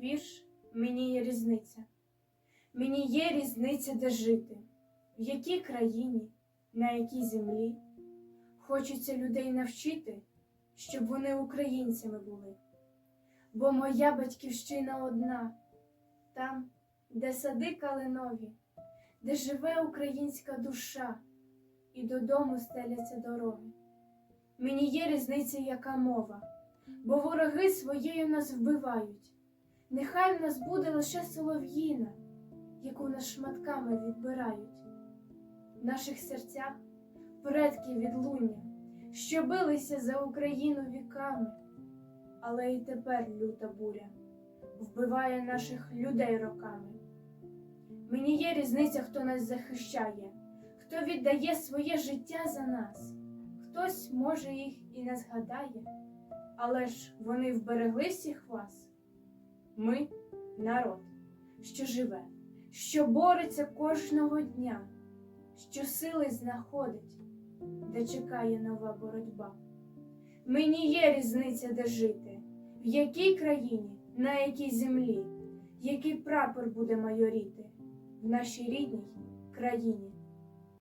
вірш Мені є різниця. Мені є різниця, де жити, в якій країні, на якій землі. Хочеться людей навчити, щоб вони українцями були. Бо моя батьківщина одна, там, де сади калинові, де живе українська душа, і додому стеляться дороги. Мені є різниця, яка мова, бо вороги своєю нас вбивають. Нехай в нас буде лише солов'їна, яку нас шматками відбирають. В наших серцях предки відлуння, що билися за Україну віками, але і тепер люта буря вбиває наших людей роками. Мені є різниця, хто нас захищає, хто віддає своє життя за нас. Хтось, може, їх і не згадає, але ж вони вберегли всіх вас. Ми народ, що живе, що бореться кожного дня, що сили знаходить, де чекає нова боротьба. Мені є різниця, де жити, в якій країні, на якій землі, який прапор буде майоріти в нашій рідній країні.